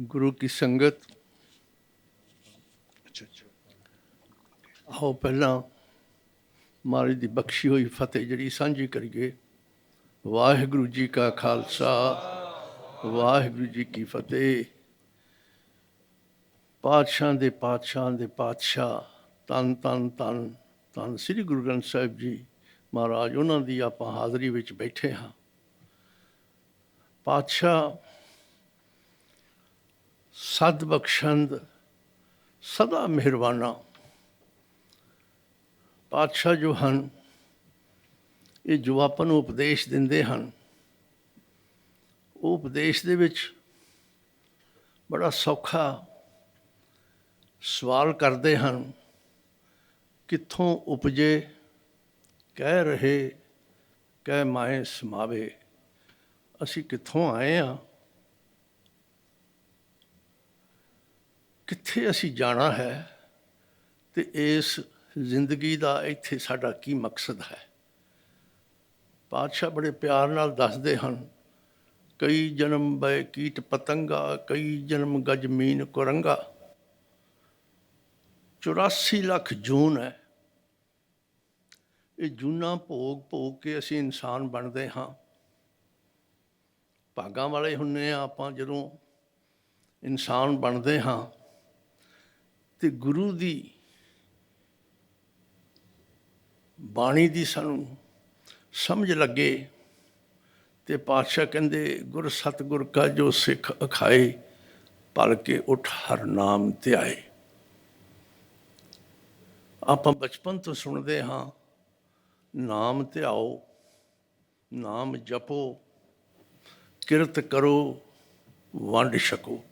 ਗੁਰੂ ਕੀ ਸੰਗਤ। ਅੱਛਾ ਅੱਛਾ। ਆਓ ਪਹਿਲਾਂ ਮਹਾਰਾਜ ਦੀ ਬਖਸ਼ੀ ਹੋਈ ਫਤਿਹ ਜਿਹੜੀ ਸਾਂਝੀ ਕਰੀਏ। ਵਾਹਿਗੁਰੂ ਜੀ ਕਾ ਖਾਲਸਾ ਵਾਹਿਗੁਰੂ ਜੀ ਕੀ ਫਤਿਹ। ਪਾਤਸ਼ਾਹ ਦੇ ਪਾਤਸ਼ਾਹ ਦੇ ਪਾਤਸ਼ਾਹ ਤਨ ਤਨ ਤਨ ਤਨ ਸ੍ਰੀ ਗੁਰੂ ਗ੍ਰੰਥ ਸਾਹਿਬ ਜੀ ਮਹਾਰਾਜ ਉਹਨਾਂ ਦੀ ਆਪਾਂ ਹਾਜ਼ਰੀ ਵਿੱਚ ਬੈਠੇ ਹਾਂ। ਪਾਤਸ਼ਾਹ ਸਦ ਬਖਸ਼ੰਦ, ਸਦਾ ਮਿਹਰਬਾਨਾ। ਪਾਤਸ਼ਾਹ ਜੋ ਹਨ ਇਹ ਜੋ ਆਪਾਂ ਨੂੰ ਉਪਦੇਸ਼ ਦਿੰਦੇ ਹਨ, ਉਹ ਉਪਦੇਸ਼ ਦੇ ਵਿੱਚ ਬੜਾ ਸੌਖਾ ਸਵਾਲ ਕਰਦੇ ਹਨ, ਕਿੱਥੋਂ ਉਪਜੇ, ਕਹਿ ਰਹੇ, ਕਹਿ ਮਾਏ ਸਮਾਵੇ। ਅਸੀਂ ਕਿੱਥੋਂ ਆਏ ਆ ਕਿੱਥੇ ਅਸੀਂ ਜਾਣਾ ਹੈ ਤੇ ਇਸ ਜ਼ਿੰਦਗੀ ਦਾ ਇੱਥੇ ਸਾਡਾ ਕੀ ਮਕਸਦ ਹੈ? ਪਾਤਸ਼ਾਹ ਬੜੇ ਪਿਆਰ ਨਾਲ ਦੱਸਦੇ ਹਨ, ਕਈ ਜਨਮ ਬੈ ਕੀਟ ਪਤੰਗਾ, ਕਈ ਜਨਮ ਗਜ਼ਮੀਨ ਕੁਰੰਗਾ। 84 ਲੱਖ ਜੂਨ ਹੈ। ਇਹ ਜੂਨਾ ਭੋਗ ਭੋਗ ਕੇ ਅਸੀਂ ਇਨਸਾਨ ਬਣਦੇ ਹਾਂ। ਭਾਗਾਂ ਵਾਲੇ ਹੁੰਨੇ ਆ ਆਪਾਂ ਜਦੋਂ ਇਨਸਾਨ ਬਣਦੇ ਹਾਂ। ਤੇ ਗੁਰੂ ਦੀ ਬਾਣੀ ਦੀ ਸਾਨੂੰ ਸਮਝ ਲੱਗੇ ਤੇ ਪਾਤਸ਼ਾਹ ਕਹਿੰਦੇ, ਗੁਰ ਸਤਗੁਰ ਕਾ ਜੋ ਸਿੱਖ ਅਖਾਏ ਭਲ ਕੇ ਉਠ ਹਰ ਨਾਮ ਧਿਆਏ ਆਪਾਂ ਬਚਪਨ ਤੋਂ ਸੁਣਦੇ ਹਾਂ, ਨਾਮ ਧਿਆਓ ਨਾਮ ਜਪੋ, ਕਿਰਤ ਕਰੋ, ਵੰਡ ਛਕੋ।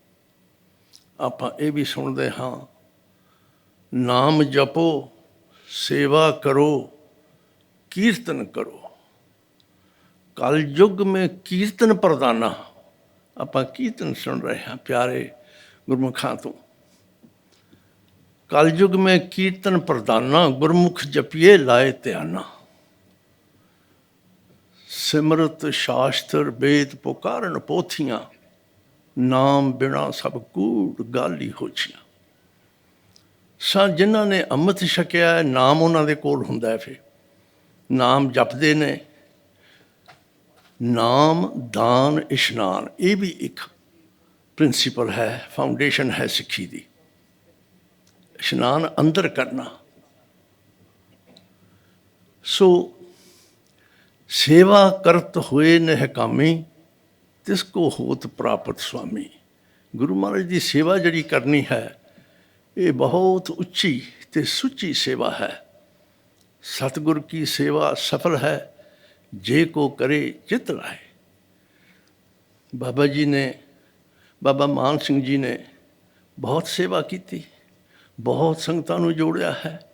ਆਪਾਂ ਇਹ ਵੀ ਸੁਣਦੇ ਹਾਂ ਨਾਮ ਜਪੋ, ਸੇਵਾ ਕਰੋ, ਕੀਰਤਨ ਕਰੋ। ਕਲ ਯੁਗ ਮੇ ਕੀਰਤਨ ਪ੍ਰਦਾਨਾ ਆਪਾਂ ਕੀਰਤਨ ਸੁਣ ਰਹੇ ਹਾਂ, ਪਿਆਰੇ ਗੁਰਮੁਖਾਂ ਤੋਂ। ਕਲ ਯੁਗ ਮੇ ਕੀਰਤਨ ਪ੍ਰਦਾਨਾ ਗੁਰਮੁਖ ਜਪੀਏ ਲਾਏ ਧਿਆਨਾ। ਸਿਮਰਤ ਸ਼ਾਸਤਰ ਵੇਦ ਪੁਕਾਰਨ ਪੋਥੀਆਂ, ਨਾਮ ਬਿਨਾ ਸਭ ਕੂੜ ਗਾਲੀ ਹੋਛੀਆਂ। ਸਾ ਜਿਨ੍ਹਾਂ ਨੇ ਅੰਮ੍ਰਿਤ ਛਕਿਆ ਹੈ, ਨਾਮ ਉਹਨਾਂ ਦੇ ਕੋਲ ਹੁੰਦਾ ਹੈ ਫਿਰ। ਨਾਮ ਜਪਦੇ ਨੇ। ਨਾਮ ਦਾਨ ਇਸ਼ਨਾਨ ਇਹ ਵੀ ਇੱਕ ਪ੍ਰਿੰਸੀਪਲ ਹੈ ਫਾਊਂਡੇਸ਼ਨ ਹੈ ਸਿੱਖੀ ਦੀ। ਇਸ਼ਨਾਨ ਅੰਦਰ ਕਰਨਾ। ਸੋ ਸੇਵਾ ਕਰਤ ਹੋਏ ਨਹਿਕਾਮੀ ਤਿਸ ਕੋ ਹੋਤ ਪ੍ਰਾਪਤ ਸੁਆਮੀ ਗੁਰੂ ਮਹਾਰਾਜ ਦੀ ਸੇਵਾ ਜਿਹੜੀ ਕਰਨੀ ਹੈ ਇਹ ਬਹੁਤ ਉੱਚੀ ਤੇ ਸੁੱਚੀ ਸੇਵਾ ਹੈ। ਸਤਿਗੁਰ ਕੀ ਸੇਵਾ ਸਫਲ ਹੈ, ਜੇ ਕੋ ਕਰੇ ਚਿਤ ਲਾਏ ਬਾਬਾ ਜੀ ਨੇ, ਬਾਬਾ ਮਾਨ ਸਿੰਘ ਜੀ ਨੇ ਬਹੁਤ ਸੇਵਾ ਕੀਤੀ, ਬਹੁਤ ਸੰਗਤਾਂ ਨੂੰ ਜੋੜਿਆ ਹੈ।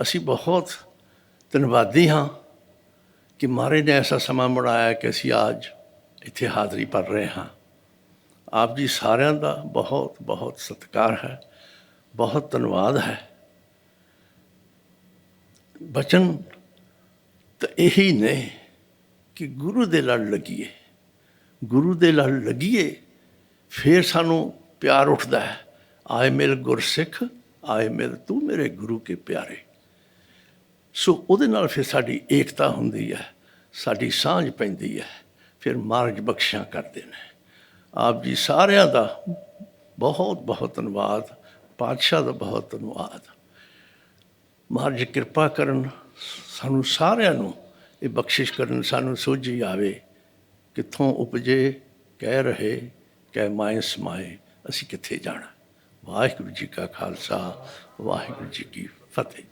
ਅਸੀਂ ਬਹੁਤ ਧੰਨਵਾਦੀ ਹਾਂ ਕਿ ਮਹਾਰਾਜ ਨੇ ਐਸਾ ਸਮਾਂ ਬਣਾਇਆ ਕਿ ਅਸੀਂ ਅੱਜ ਇੱਥੇ ਹਾਜ਼ਰੀ ਭਰ ਰਹੇ ਹਾਂ। ਆਪ ਜੀ ਸਾਰਿਆਂ ਦਾ ਬਹੁਤ ਬਹੁਤ ਸਤਿਕਾਰ ਹੈ। ਬਹੁਤ ਧੰਨਵਾਦ ਹੈ। ਬਚਨ ਤਾਂ ਇਹੀ ਨੇ ਕਿ ਗੁਰੂ ਦੇ ਲੜ ਲੱਗੀਏ। ਗੁਰੂ ਦੇ ਲੜ ਲੱਗੀਏ, ਫਿਰ ਸਾਨੂੰ ਪਿਆਰ ਉੱਠਦਾ ਹੈ। ਆਏ ਮੇਰੇ ਗੁਰਸਿੱਖ, ਆਏ ਮਿਲ ਤੂੰ ਮੇਰੇ ਗੁਰੂ ਕੇ ਪਿਆਰੇ। ਸੋ ਉਹਦੇ ਨਾਲ ਫਿਰ ਸਾਡੀ ਏਕਤਾ ਹੁੰਦੀ ਹੈ, ਸਾਡੀ ਸਾਂਝ ਪੈਂਦੀ ਹੈ, ਫਿਰ ਮਾਰਗ ਬਖਸ਼ਿਆ ਕਰਦੇ ਨੇ। ਆਪ ਜੀ ਸਾਰਿਆਂ ਦਾ ਬਹੁਤ ਬਹੁਤ ਧੰਨਵਾਦ। ਪਾਤਸ਼ਾਹ ਦਾ ਬਹੁਤ ਧੰਨਵਾਦ ਮਹਾਰਾਜ, ਕਿਰਪਾ ਕਰਨ ਸਾਨੂੰ ਸਾਰਿਆਂ ਨੂੰ ਇਹ ਬਖਸ਼ਿਸ਼ ਕਰਨ, ਸਾਨੂੰ ਸੋਝੀ ਆਵੇ, ਕਿੱਥੋਂ ਉਪਜੇ, ਕਹਿ ਰਹੇ, ਕਹਿ ਮਾਏ ਸਮਾਏ, ਅਸੀਂ ਕਿੱਥੇ ਜਾਣਾ? ਵਾਹਿਗੁਰੂ ਜੀ ਕਾ ਖਾਲਸਾ, ਵਾਹਿਗੁਰੂ ਜੀ ਕੀ ਫਤਿਹ।